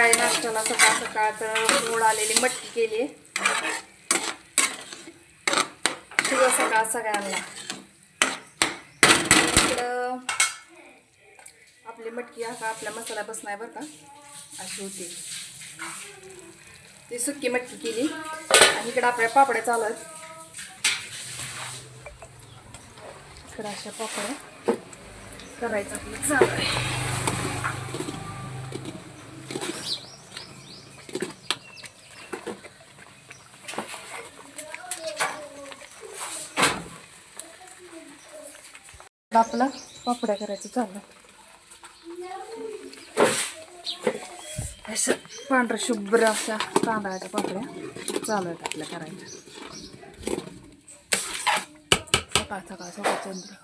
काय नाश्त्याला सकाळ सकाळ तर मोड आलेली मटकी केली. शुभ सकाळ सगळ्यांना. इकडं आपली मटकी आता आपल्या मसाला बसणार बरं का? अशी होती. ती सुकी मटकी केली. आणि इकडं आपल्या पापड्या चालत इकडं अशा पापड्या करायचं आपलं चालू आहे आपला पापड्या करायचं चाललं असं पांढऱ्या शुभ्र अशा तांदळाच्या पापड्या चालू आहेत आपल्या करायच्या. सकाळ सकाळ सकाळ चंद्र.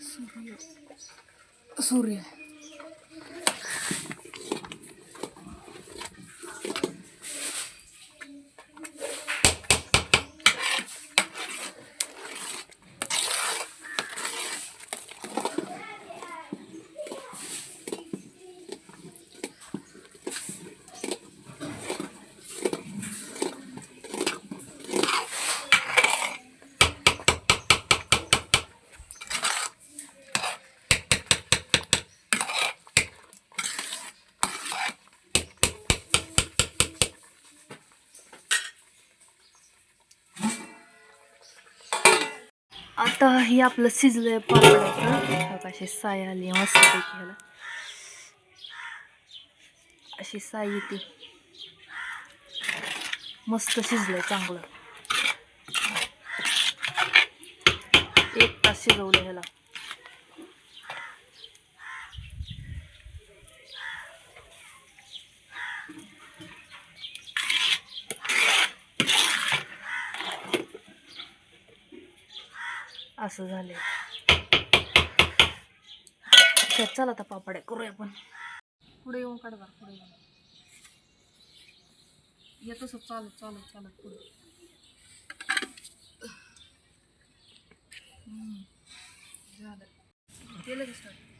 सूर्य. सूर्य. आता ही आपलं शिजलंय पापडाचं अशी साय आली मस्त पैकी ह्याला अशी साय येते. मस्त शिजलंय चांगलं. एक तास शिजवलं ह्याला. असं झाले तर चला आता पापड्या करूया आपण. पुढे येऊन काढ पुढे येऊन. येतोस चालत चालत चालत पुढे. झालं. केलं का स्टार्ट